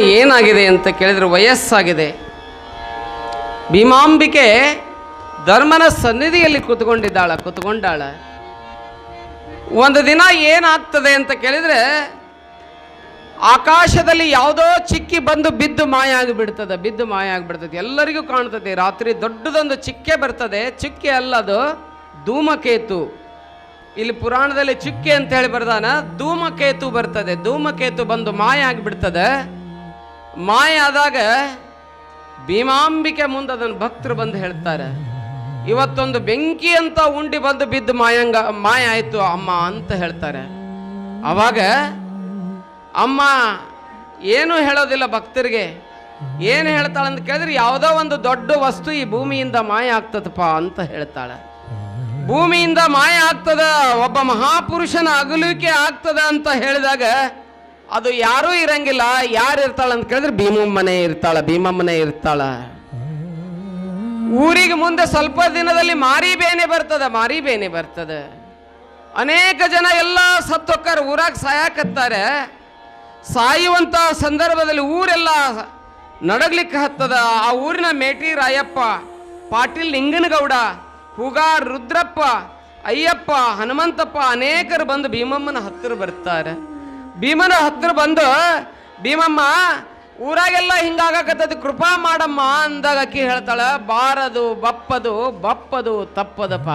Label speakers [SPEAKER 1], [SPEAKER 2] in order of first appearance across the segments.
[SPEAKER 1] ಏನಾಗಿದೆ ಅಂತ ಕೇಳಿದ್ರೆ ವಯಸ್ಸಾಗಿದೆ. ಭೀಮಾಂಬಿಕೆ ಧರ್ಮನ ಸನ್ನಿಧಿಯಲ್ಲಿ ಕೂತ್ಕೊಂಡಿದ್ದಾಳ, ಕೂತ್ಕೊಂಡಾಳ. ಒಂದು ದಿನ ಏನಾಗ್ತದೆ ಅಂತ ಕೇಳಿದ್ರೆ, ಆಕಾಶದಲ್ಲಿ ಯಾವುದೋ ಚಿಕ್ಕಿ ಬಂದು ಬಿದ್ದು ಮಾಯ ಆಗಿಬಿಡ್ತದೆ, ಬಿದ್ದು ಮಾಯ ಆಗಿಬಿಡ್ತದೆ. ಎಲ್ಲರಿಗೂ ಕಾಣ್ತದೆ, ರಾತ್ರಿ ದೊಡ್ಡದೊಂದು ಚಿಕ್ಕೆ ಬರ್ತದೆ. ಚಿಕ್ಕೆ ಅಲ್ಲ ಅದು, ಧೂಮಕೇತು. ಇಲ್ಲಿ ಪುರಾಣದಲ್ಲಿ ಚಿಕ್ಕೆ ಅಂತ ಹೇಳಿ ಬರ್ದಾನ, ಧೂಮಕೇತು ಬರ್ತದೆ. ಧೂಮಕೇತು ಬಂದು ಮಾಯ ಆಗಿಬಿಡ್ತದೆ. ಮಾಯ ಆದಾಗ ಭೀಮಾಂಬಿಕೆ ಮುಂದೆ ಅದನ್ನು ಭಕ್ತರು ಬಂದು ಹೇಳ್ತಾರೆ. ಇವತ್ತೊಂದು ಬೆಂಕಿ ಅಂತ ಉಂಡಿ ಬಂದು ಬಿದ್ದು ಮಾಯಂಗ, ಮಾಯ ಆಯಿತು, ಅಮ್ಮ ಅಂತ ಹೇಳ್ತಾರೆ. ಅವಾಗ ಅಮ್ಮ ಏನು ಹೇಳೋದಿಲ್ಲ ಭಕ್ತರಿಗೆ. ಏನು ಹೇಳ್ತಾಳೆ ಅಂತ ಕೇಳಿದ್ರೆ ಯಾವುದೋ ಒಂದು ದೊಡ್ಡ ವಸ್ತು ಈ ಭೂಮಿಯಿಂದ ಮಾಯ ಆಗ್ತದಪ್ಪ ಅಂತ ಹೇಳ್ತಾಳೆ. ಭೂಮಿಯಿಂದ ಮಾಯ ಆಗ್ತದ, ಒಬ್ಬ ಮಹಾಪುರುಷನ ಅಗಲುವಿಕೆ ಆಗ್ತದ ಅಂತ ಹೇಳಿದಾಗ ಅದು ಯಾರೂ ಇರಂಗಿಲ್ಲ. ಯಾರು ಇರ್ತಾಳ ಅಂತ ಕೇಳಿದ್ರೆ ಭೀಮಮ್ಮನೆ ಇರ್ತಾಳ ಭೀಮಮ್ಮನೆ ಇರ್ತಾಳ. ಊರಿಗೆ ಮುಂದೆ ಸ್ವಲ್ಪ ದಿನದಲ್ಲಿ ಮಾರಿ ಬೇನೆ ಬರ್ತದೆ ಮಾರಿ ಬೇನೆ ಬರ್ತದೆ. ಅನೇಕ ಜನ ಎಲ್ಲ ಸತ್ತೊಕ್ಕಾರ ಊರಾಗ ಸಾಯಾಕತ್ತಾರೆ. ಸಾಯುವಂತ ಸಂದರ್ಭದಲ್ಲಿ ಊರೆಲ್ಲ ನಡಗ್ಲಿಕ್ಕೆ ಹತ್ತದ. ಆ ಊರಿನ ಮೇಟಿ ರಾಯಪ್ಪ, ಪಾಟೀಲ್ ಲಿಂಗನಗೌಡ ಹುಗಾರ್ ರುದ್ರಪ್ಪ, ಅಯ್ಯಪ್ಪ, ಹನುಮಂತಪ್ಪ ಅನೇಕರು ಬಂದು ಭೀಮಮ್ಮನ ಹತ್ತಿರ ಬರ್ತಾರೆ. ಭೀಮನ ಹತ್ತಿರ ಬಂದು, ಭೀಮಮ್ಮ, ಊರಾಗೆಲ್ಲ ಹಿಂಗಾಗಕತ್ತದ, ಕೃಪಾ ಮಾಡಮ್ಮ ಅಂದಾಗ ಅಕ್ಕಿ ಹೇಳ್ತಾಳ, ಬಾರದು, ಬಪ್ಪದು ಬಪ್ಪದು, ತಪ್ಪದಪ್ಪ.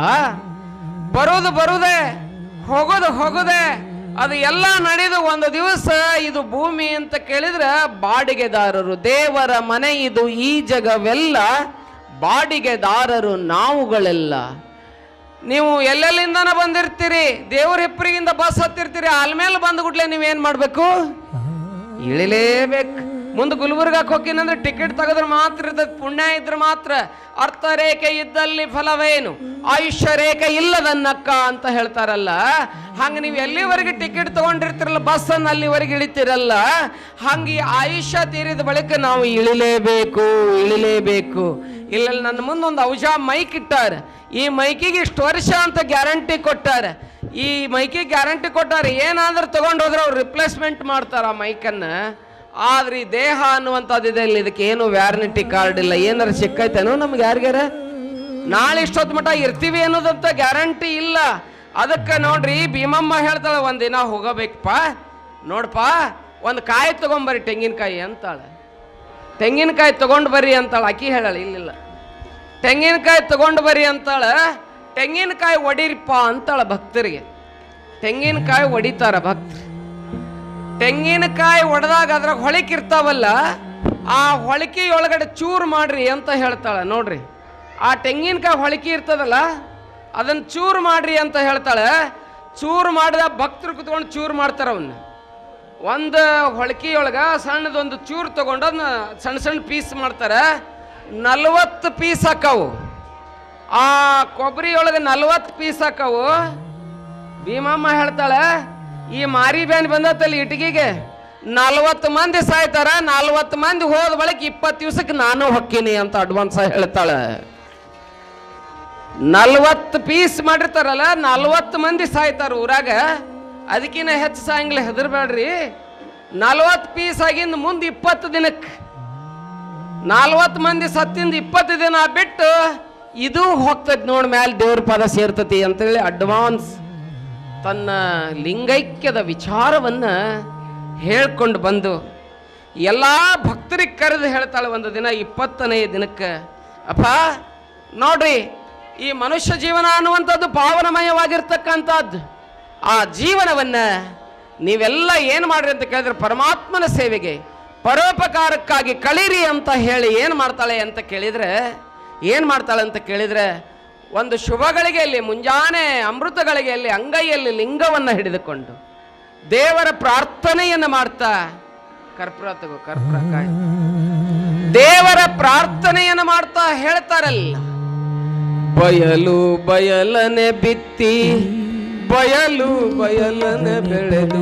[SPEAKER 1] ಬರೋದು ಬರುದೇ, ಹೋಗೋದು ಹೋಗುದೆ, ಅದು ಎಲ್ಲ ನಡೆದು ಒಂದು ದಿವಸ ಇದು ಭೂಮಿ ಅಂತ ಕೇಳಿದ್ರೆ ಬಾಡಿಗೆದಾರರು, ದೇವರ ಮನೆ ಇದು, ಈ ಜಗವೆಲ್ಲ ಬಾಡಿಗೆದಾರರು, ನಾವುಗಳೆಲ್ಲ. ನೀವು ಎಲ್ಲೆಲ್ಲಿಂದನ ಬಂದಿರ್ತೀರಿ? ದೇವ್ರ ಹೆಪ್ಪರಿಗಿಂದ ಬಸ್ ಹತ್ತಿರ್ತೀರಿ? ಆಲ್ಮೇಲೆ ಬಂದ್ಗುಟ್ಲೆ ನೀವೇನ್ ಮಾಡ್ಬೇಕು? ಇಳಿಲೇಬೇಕು. ಮುಂದೆ ಗುಲ್ಬರ್ಗಕ್ಕೆ ಹೋಗಿನಂದ್ರೆ ಟಿಕೆಟ್ ತೆಗೆದ್ರೆ ಮಾತ್ರ ಇರ್ತದೆ. ಪುಣ್ಯ ಇದ್ರೆ ಮಾತ್ರ. ಅರ್ಥ ರೇಖೆ ಇದ್ದಲ್ಲಿ ಫಲವೇನು? ಆಯುಷ್ಯ ರೇಖೆ ಇಲ್ಲದನ್ನಕ್ಕ ಅಂತ ಹೇಳ್ತಾರಲ್ಲ. ಹಂಗೆ ನೀವು ಎಲ್ಲಿವರೆಗೆ ಟಿಕೆಟ್ ತಗೊಂಡಿರ್ತಿರಲ್ಲ, ಬಸ್ ಅನ್ನ ಅಲ್ಲಿವರೆಗೆ ಇಳಿತಿರಲ್ಲ, ಹಂಗೆ ಆಯುಷ್ಯ ತೀರಿದ ಬಳಿಕ ನಾವು ಇಳಿಲೇಬೇಕು ಇಳಿಲೇಬೇಕು. ಇಲ್ಲ ನನ್ನ ಮುಂದೆ ಒಂದು ಔಷಧ ಮೈಕ್ ಇಟ್ಟಾರ. ಈ ಮೈಕಿಗೆ ಇಷ್ಟು ವರ್ಷ ಅಂತ ಗ್ಯಾರಂಟಿ ಕೊಟ್ಟಾರ. ಈ ಮೈಕಿಗೆ ಗ್ಯಾರಂಟಿ ಕೊಟ್ಟಾರ, ಏನಾದರೂ ತೊಗೊಂಡು ಹೋದ್ರೆ ಅವ್ರು ರಿಪ್ಲೇಸ್ಮೆಂಟ್ ಮಾಡ್ತಾರೆ ಆ ಮೈಕನ್ನು. ಆದ್ರೆ ಈ ದೇಹ ಅನ್ನುವಂಥದ್ದು ಇದೆ ಇಲ್ಲಿ, ಇದಕ್ಕೆ ಏನು ವ್ಯಾರಂಟಿ ಕಾರ್ಡ್ ಇಲ್ಲ. ಏನಾರು ಸಿಕ್ಕೈತೇನೋ ನಮ್ಗೆ ಯಾರಿಗಾರ ನಾಳೆ ಇಷ್ಟೊತ್ತು ಮಟ್ಟ ಇರ್ತೀವಿ ಅನ್ನೋದಂತ ಗ್ಯಾರಂಟಿ ಇಲ್ಲ. ಅದಕ್ಕೆ ನೋಡ್ರಿ, ಭೀಮಮ್ಮ ಹೇಳ್ತಾಳೆ, ಒಂದಿನ ಹೋಗಬೇಕಪ್ಪ. ನೋಡಪ್ಪ ಒಂದು ಕಾಯಿ ತೊಗೊಂಬರಿ ತೆಂಗಿನಕಾಯಿ ಅಂತಾಳೆ. ತೆಂಗಿನಕಾಯಿ ತಗೊಂಡು ಬರ್ರಿ ಅಂತಾಳೆ, ಅಕ್ಕಿ ಹೇಳಲ್ಲ, ಇಲ್ಲಿಲ್ಲ. ತೆಂಗಿನಕಾಯಿ ತಗೊಂಡು ಬರ್ರಿ ಅಂತಾಳೆ, ತೆಂಗಿನಕಾಯಿ ಒಡಿರಿಪ್ಪ ಅಂತಾಳೆ ಭಕ್ತರಿಗೆ. ತೆಂಗಿನಕಾಯಿ ಒಡಿತಾರ ಭಕ್ತರು ತೆಂಗಿನಕಾಯಿ ಒಡೆದಾಗ ಅದ್ರಾಗ ಹೊಳಿಕೆ ಇರ್ತಾವಲ್ಲ, ಆ ಒಳಗಡೆ ಚೂರು ಮಾಡ್ರಿ ಅಂತ ಹೇಳ್ತಾಳೆ, ನೋಡ್ರಿ. ಆ ತೆಂಗಿನಕಾಯಿ ಹೊಳಕಿ ಇರ್ತದಲ್ಲ ಅದನ್ನ ಚೂರು ಮಾಡ್ರಿ ಅಂತ ಹೇಳ್ತಾಳೆ, ಚೂರು ಮಾಡಿದ ಭಕ್ತರು ಕುತ್ಕೊಂಡು ಚೂರು ಮಾಡ್ತಾರೆ ಅವನ್ನ ಒಂದು ಹೊಳಕಿಯೊಳಗ ಸಣ್ಣದೊಂದು ಚೂರು ತಗೊಂಡು ಅದನ್ನ ಸಣ್ಣ ಸಣ್ಣ ಪೀಸ್ ಮಾಡ್ತಾರೆ. ನಲ್ವತ್ತು ಪೀಸ್ ಹಾಕವು. ಆ ಕೊಬ್ಬರಿ ಒಳಗೆ ನಲ್ವತ್ತು ಪೀಸ್ ಹಾಕವು. ಭೀಮಮ್ಮ ಹೇಳ್ತಾಳೆ, ಈ ಮಾರಿ ಬ್ಯಾನ್ ಬಂದತ್ತಲ್ಲಿ ಇಟ್ಗಿಗೆ. ನಲ್ವತ್ತು ಮಂದಿ ಸಾಯ್ತಾರ, ನಲ್ವತ್ತು ಮಂದಿ ಹೋದ ಬಳಿಕ ಇಪ್ಪತ್ತು ದಿವ್ಸಕ್ಕೆ ನಾನು ಹೊಕ್ಕೀನಿ ಅಂತ ಅಡ್ವಾನ್ಸ್ ಹೇಳ್ತಾಳೆ. ನಲ್ವತ್ತು ಪೀಸ್ ಮಾಡಿರ್ತಾರಲ್ಲ, ನಲ್ವತ್ತು ಮಂದಿ ಸಾಯ್ತಾರ ಊರಾಗ. ಅದಕ್ಕಿಂತ ಹೆಚ್ಚು ಸಾಯಂಗಿಲ್ಲ ಹೆದರ್ಬೇಡ್ರಿ. ನಲ್ವತ್ತು ಪೀಸ್ ಆಗಿಂದ ಮುಂದೆ ಇಪ್ಪತ್ತು ದಿನಕ್ಕೆ ನಲ್ವತ್ತು ಮಂದಿ ಸತ್ತಿಂದ ಇಪ್ಪತ್ತು ದಿನ ಬಿಟ್ಟು ಇದು ಹೋಗ್ತೈತಿ ನೋಡಿ ಮ್ಯಾಲೆ ದೇವ್ರ ಪದ ಸೇರ್ತತಿ ಅಂತೇಳಿ ಅಡ್ವಾನ್ಸ್ ತನ್ನ ಲಿಂಗೈಕ್ಯದ ವಿಚಾರವನ್ನ ಹೇಳ್ಕೊಂಡು ಬಂದು ಎಲ್ಲ ಭಕ್ತರಿಗೆ ಕರೆದು ಹೇಳ್ತಾಳೆ ಒಂದು ದಿನ ಇಪ್ಪತ್ತನೇ ದಿನಕ್ಕೆ. ಅಪ್ಪ, ನೋಡ್ರಿ, ಈ ಮನುಷ್ಯ ಜೀವನ ಅನ್ನುವಂಥದ್ದು ಪಾವನಮಯವಾಗಿರ್ತಕ್ಕಂಥದ್ದು ಆ ಜೀವನವನ್ನ ನೀವೆಲ್ಲ ಏನು ಮಾಡ್ರಿ ಅಂತ ಕೇಳಿದ್ರೆ ಪರಮಾತ್ಮನ ಸೇವೆಗೆ, ಪರೋಪಕಾರಕ್ಕಾಗಿ ಕಳೀರಿ ಅಂತ ಹೇಳಿ ಏನು ಮಾಡ್ತಾಳೆ ಅಂತ ಕೇಳಿದ್ರೆ, ಏನು ಮಾಡ್ತಾಳೆ ಅಂತ ಕೇಳಿದ್ರೆ, ಒಂದು ಶುಭಗಳಿಗೆಯಲ್ಲಿ ಮುಂಜಾನೆ ಅಮೃತಗಳಿಗೆಯಲ್ಲಿ ಅಂಗೈಯಲ್ಲಿ ಲಿಂಗವನ್ನು ಹಿಡಿದುಕೊಂಡು ದೇವರ ಪ್ರಾರ್ಥನೆಯನ್ನು ಮಾಡ್ತಾ, ಕರ್ಪೂರ ತಗೋ, ಕರ್ಪೂರ ದೇವರ ಪ್ರಾರ್ಥನೆಯನ್ನು ಮಾಡ್ತಾ ಹೇಳ್ತಾರಲ್ಲ. ಬಯಲು ಬಯಲನೆ ಬಿತ್ತಿ ಬಯಲು ಬಯಲನೆ ಬೆಳೆದು